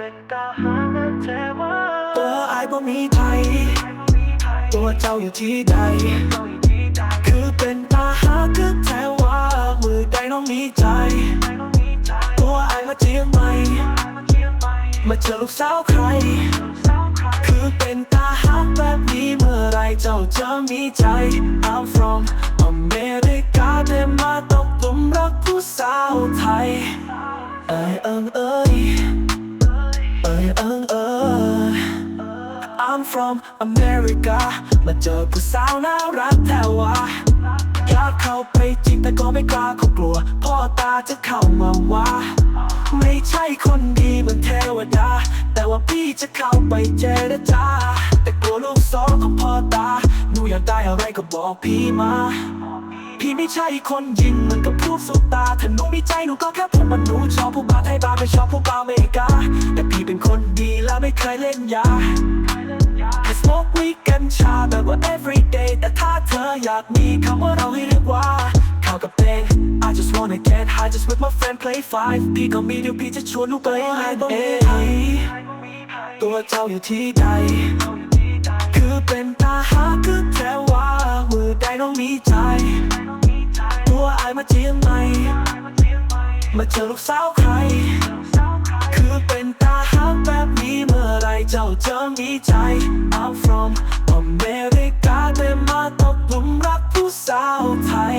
ป็นตาหาเทวาตัวอายบ่มีไทย ตัวเจ้าอยู่ที่ใด คือเป็นตาหาคือแทวามือใดน้องมีใจ ตัวอายมาเจียงใหม่มาเจอลูกสาวใคร คือเป็นตาหาแบบนี้เมื่อไรเจ้าจะมีใจ I'm from America เดินมาตกหลุมรักผู้สาวไทย I am a I'm from America มาเจอผู้สาวน่ารักแต่ว่าอยากเข้าไปจีบแต่ก็ไม่กล้าเขากลัว พ่อตาจะเข้ามาว่า ไม่ใช่คนดีเหมือนเทวดา แต่ว่าพี่จะเข้าไปเจรจาแต่กลัวลูกสองของพ่อตาหนูอยากได้อะไรก็บอกพี่มา พี่ไม่ใช่คนยิงเหมือนกับพวกสุตาถ้าหนูมีใจหนูก็แค่พวกมันหนูชอบพวกบาไทยบาไม่ชอบพวกบาอเมริกา แต่พี่เป็นคน ไม่เคยเล่นยาแค่ smoke weed กัญชาแบบว่า everyday แต่ถ้าเธออยากมีคำว่าเราให้เรียกว่าข้าวกับเพลง I just wanna get high just with my friend play five พี่ก็มีเดี๋ยวพี่จะชวนหนูไปหายบ่เอ้ยตัวเจ้าอยู่ที่ใด คือเป็นตาหาคือแค่ว่ามือใดน้องมีใจ ตัวไอมาเจียงใหมมาเจอลูกสาวใคร คือเป็นตาหักแบบ เมื่อไรเจ้าจะมีใจ I'm from อเมริกาแต่มาตกหลุมรักผู้สาวไทย